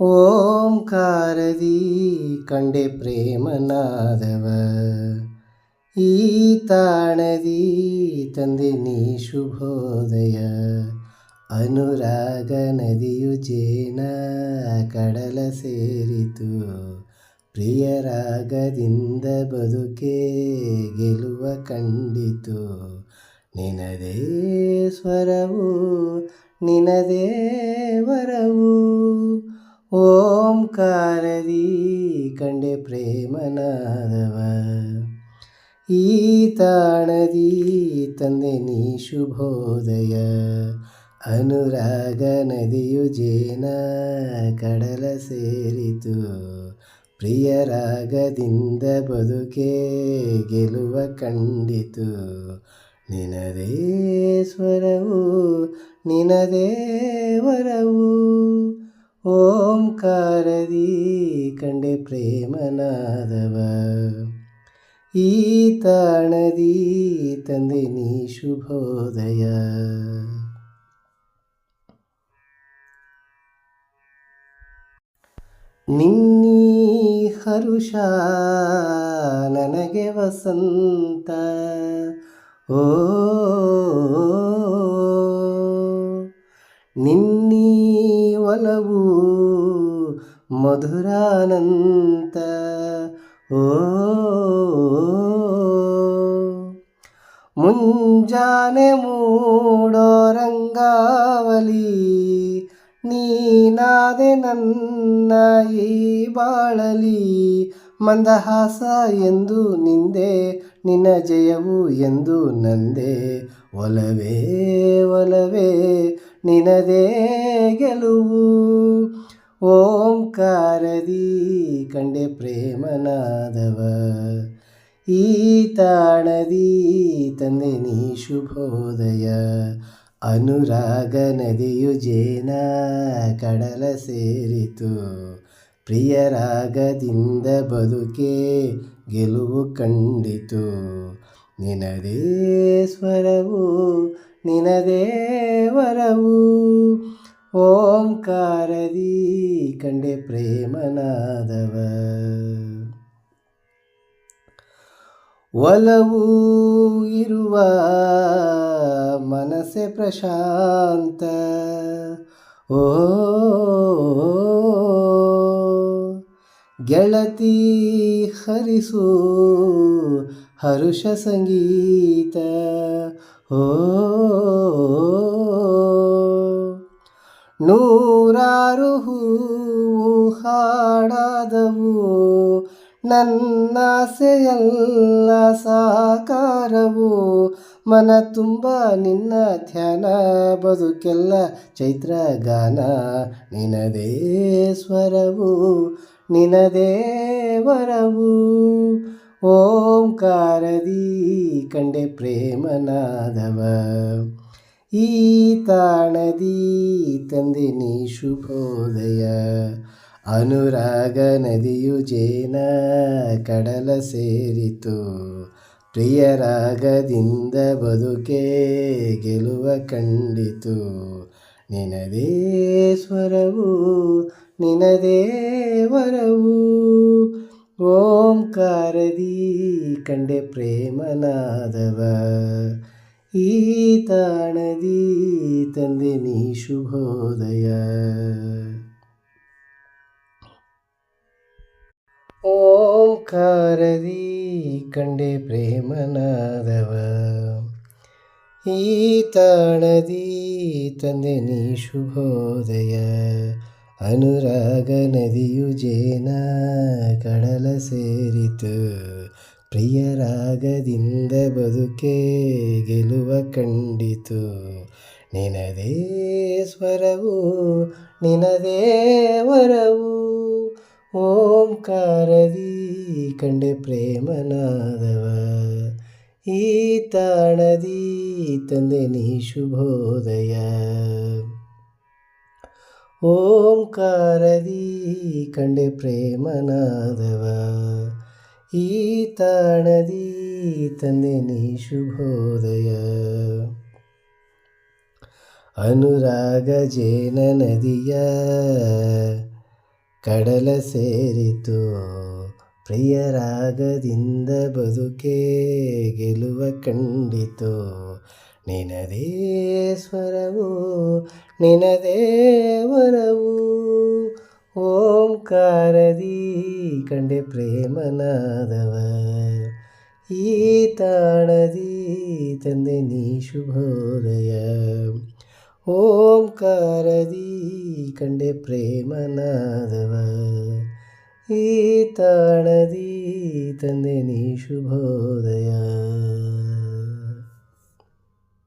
ಓಂಕಾರದಿ ಕಂಡೆ ಪ್ರೇಮನಾದವ. ಈ ತಾಣದಿ ತಂದೆ ನೀ ಶುಭೋದಯ. ಅನುರಾಗ ನದಿಯು ಜೇನ ಕಡಲ ಸೇರಿತು. ಪ್ರಿಯರಾಗದಿಂದ ಬದುಕೆ ಗೆಲುವ ಕಂಡಿತು. ನಿನದೇ ಸ್ವರವು, ನಿನದೇ ವರವು. ಓಂಕಾರದಿ ಕಂಡೆ ಪ್ರೇಮನಾದವ. ಈ ತಾಣದಿ ತಂದೆ ನೀ ಶುಭೋದಯ. ಅನುರಾಗ ನದಿಯು ಜೇನ ಕಡಲ ಸೇರಿತು. ಪ್ರಿಯರಾಗದಿಂದ ಬದುಕೆ ಗೆಲುವ ಕಂಡಿತು. ನಿನದೇ ಸ್ವರವು, ನಿನದೇ ವರವು. ಓಂಕಾರದಿ ಕಂಡೆ ಪ್ರೇಮನಾದವ. ಈ ತಾಣದಿ ತಂದೆ ನೀ ಶುಭೋದಯ. ನಿನ್ನೀ ಹರುಷ ನನಗೆ ವಸಂತ. ಓ ನಿನ್ನೀ ಒಲವು ಮಧುರಾನಂತ. ಓ, ಮುಂಜಾನೆ ಮೂಡೋ ರಂಗಾವಲಿ ನೀನಾದೆ ನನ್ನ ಈ ಬಾಳಲಿ. ಮಂದಹಾಸ ಎಂದು ನಿಂದೆ, ನಿನ್ನ ಜಯವು ಎಂದು ನಂದೆ. ಒಲವೇ ಒಲವೇ, ನಿನದೇ ಗೆಲುವು. ಓಂಕಾರದಿ ಕಂಡೆ ಪ್ರೇಮನಾದವ. ಈ ತಾಣದಿ ತಂದೆ ನೀ ಶುಭೋದಯ. ಅನುರಾಗ ನದಿಯು ಜೇನ ಕಡಲ ಸೇರಿತು. ಪ್ರಿಯರಾಗದಿಂದ ಬದುಕೆ ಗೆಲುವು ಕಂಡಿತು. ನಿನದೇ ಸ್ವರವು, ನಿನದೇ ವರವು. ಓಂಕಾರದಿ ಕಂಡೆ ಪ್ರೇಮನಾದವ. ಒಲವು ಇರುವ ಮನಸ್ಸೆ ಪ್ರಶಾಂತ. ಓ ಗೆಳತಿ ಹರಿಸು ಹರುಷ ಸಂಗೀತ. ಓ ನೂರಾರು ಹೂವು ಹಾಡಾದವು. ನನ್ನಾಸೆಯಲ್ಲ ಸಾಕಾರವು. ಮನ ತುಂಬ ನಿನ್ನ ಧ್ಯಾನ, ಬದುಕೆಲ್ಲ ಚೈತ್ರ ಗಾನ ನಿನದೇ ಸ್ವರವು, ನಿನದೇ ವರವು. ಓಂಕಾರದಿ ಕಂಡೆ ಪ್ರೇಮನಾದವ. ಈ ತಾಣದಿ ತಂದೆ ನೀ ಶುಭೋದಯ. ಅನುರಾಗ ನದಿಯು ಜೇನ ಕಡಲ ಸೇರಿತು. ಪ್ರಿಯರಾಗದಿಂದ ಬದುಕೆ ಗೆಲುವ ಕಂಡಿತು. ನಿನದೇ ಸ್ವರವು, ನಿನದೇ ವರವು. ಓಂಕಾರದಿ ಕಂಡೆ ಪ್ರೇಮನಾದವ. ಈ ತಾಣದಿ ತಂದೆ ನೀ ಶುಭೋದಯ. ಓಂಕಾರದಿ ಕಂಡೆ ಪ್ರೇಮನಾದವ. ಈ ತಾಣದಿ ತಂದೆ ನೀ ಶುಭೋದಯ. ಅನುರಾಗ ನದಿಯು ಜೇನ ಕಡಲ ಸೇರಿತು. ಪ್ರಿಯರಾಗದಿಂದ ಬದುಕೆ ಗೆಲುವ ಕಂಡಿತು. ನಿನದೇ ಸ್ವರವು, ನಿನದೇ ವರವು. ಓಂಕಾರದಿ ಕಂಡೆ ಪ್ರೇಮನಾದವ. ಈ ತಾಣದಿ ತಂದೆ ನೀ ಶುಭೋದಯ. ಓಂಕಾರದಿ ಕಂಡೆ ಪ್ರೇಮನಾದವ. ಈ ತಾಣದಿ ತಂದೆ ನೀ ಶುಭೋದಯ. ಅನುರಾಗ ಜೇನ ನದಿಯ ಕಡಲ ಸೇರಿತು. ಪ್ರಿಯರಾಗದಿಂದ ಬದುಕೆ ಗೆಲುವ ಕಂಡಿತು. ನಿನದೇ ಸ್ವರವು, ನಿನದೇ ವರವು. ಓಂಕಾರದಿ ಕಂಡೆ ಪ್ರೇಮನಾದವ ಈ ತಾಣದಿ ತಂದೆ ನೀ ಶುಭೋದಯ ಓಂಕಾರದಿ ಕಂಡೆ ಪ್ರೇಮನಾದವ ಈ ತಾಣದಿ ತಂದೆ ನೀ ಶುಭೋದಯ